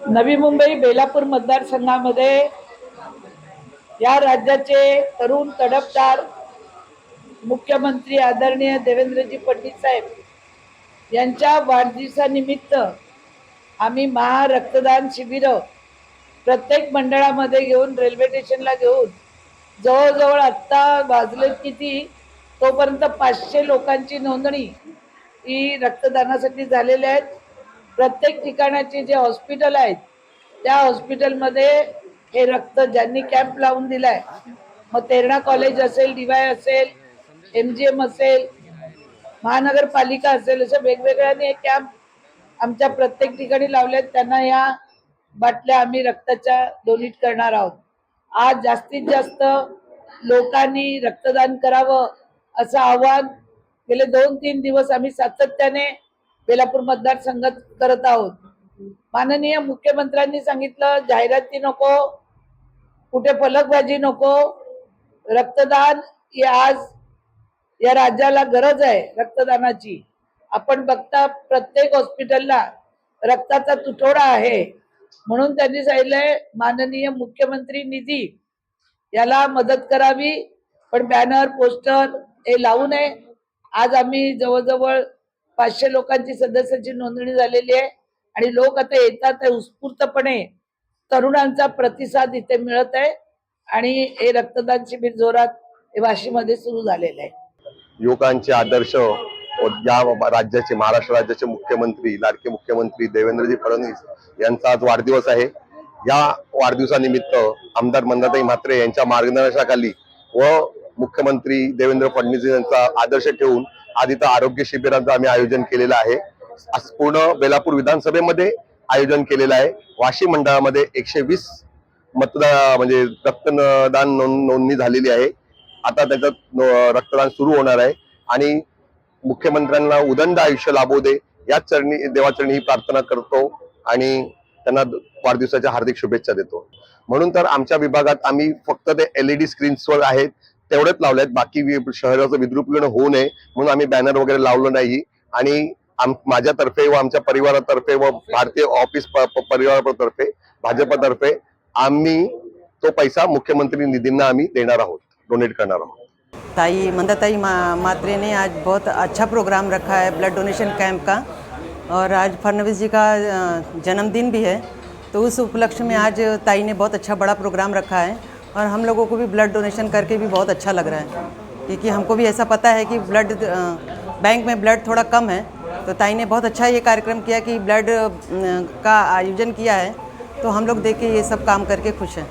नवी मुंबई बेलापूर मतदारसंघामध्ये या राज्याचे तरुण तडफदार मुख्यमंत्री आदरणीय देवेंद्रजी फडणवीस साहेब यांच्या वाढदिवसानिमित्त आम्ही महा रक्तदान शिबिर प्रत्येक मंडळामध्ये घेऊन रेल्वे स्टेशनला घेऊन जवळजवळ आत्ता वाजले किती तोपर्यंत पाचशे लोकांची नोंदणी ही रक्तदानासाठी झालेल्या आहेत. प्रत्येक ठिकाणाचे जे हॉस्पिटल आहेत त्या हॉस्पिटलमध्ये हे रक्त ज्यांनी कॅम्प लावून दिलाय मग तेरणा कॉलेज असेल डीवाय असेल एम जी एम असेल महानगरपालिका असेल अशा वेगवेगळ्याने हे कॅम्प आमच्या प्रत्येक ठिकाणी लावलेत त्यांना या बाटल्या आम्ही रक्ताच्या डोनेट करणार आहोत. आज जास्तीत जास्त लोकांनी रक्तदान करावं असं आव्हान गेले दोन तीन दिवस आम्ही सातत्याने बेलापूर मतदारसंघात करत आहोत. माननीय मुख्यमंत्र्यांनी सांगितलं जाहिराती नको कुठे फलकबाजी नको रक्तदान ही आज या राज्याला गरज आहे रक्तदानाची. आपण बघता प्रत्येक हॉस्पिटलला रक्ताचा तुटवडा आहे. म्हणून त्यांनी सांगितलंय माननीय मुख्यमंत्री निधी याला मदत करावी पण बॅनर पोस्टर हे लावू नये. आज आम्ही जवळजवळ पाचशे लोकांची सदस्याची नोंदणी झालेली आहे. आणि लोक आता येतात उत्स्फूर्तपणे. तरुणांचा प्रतिसाद इथे मिळत आहे. आणि हे रक्तदान शिबिर जोरात हे वाशीमध्ये सुरू झालेलं आहे. युवकांचे आदर्श या राज्याचे महाराष्ट्र राज्याचे मुख्यमंत्री लाडके मुख्यमंत्री देवेंद्रजी फडणवीस यांचा आज वाढदिवस आहे. या वाढदिवसानिमित्त आमदार मंदाताई म्हात्रे यांच्या मार्गदर्शनाखाली व मुख्यमंत्री देवेंद्र फडणवीस यांचा आदर्श ठेवून आज इथं आरोग्य शिबिरांचं आम्ही आयोजन केलेलं आहे. पूर्ण बेलापूर विधानसभेमध्ये आयोजन केलेलं आहे. वाशी मंडळामध्ये एकशे वीस मतदान म्हणजे रक्तदान नोंद नोंदणी झालेली आहे. आता त्याच्यात रक्तदान सुरू होणार आहे. आणि मुख्यमंत्र्यांना उदंड आयुष्य लाभू दे याच चरणी देवाचरणी ही प्रार्थना करतो आणि त्यांना वाढदिवसाच्या हार्दिक शुभेच्छा देतो. म्हणून तर आमच्या विभागात आम्ही फक्त ते एलईडी स्क्रीन्सवर आहेत. तेवढेच लावले आहेत बाकी शहराचं विद्रुपीकरण होऊ नये म्हणून आम्ही बॅनर वगैरे लावलं नाही. आणि आम माझ्यातर्फे व आमच्या परिवारातर्फे व भारतीय ऑफिस परिवारातर्फे भाजपतर्फे आम्ही तो पैसा मुख्यमंत्री निधींना आम्ही देणार आहोत डोनेट करणार आहोत. ताई मंदाताई मा मात्रे ने आज बहुत अच्छा प्रोग्राम रखा है ब्लड डोनेशन कैंप का. और आज फडणवीस जी का जन्मदिन भी है. तो उस उपलक्ष्य में आज ताई ने बहुत अच्छा बड़ा प्रोग्राम रखा है. और हम लोगों को भी ब्लड डोनेशन करके भी बहुत अच्छा लग रहा है। क्योंकि हमको भी ऐसा पता है कि ब्लड बैंक में ब्लड थोड़ा कम है। तो ताई ने बहुत अच्छा ये कार्यक्रम किया कि ब्लड का आयोजन किया है। तो हम लोग देख के ये सब काम करके खुश हैं।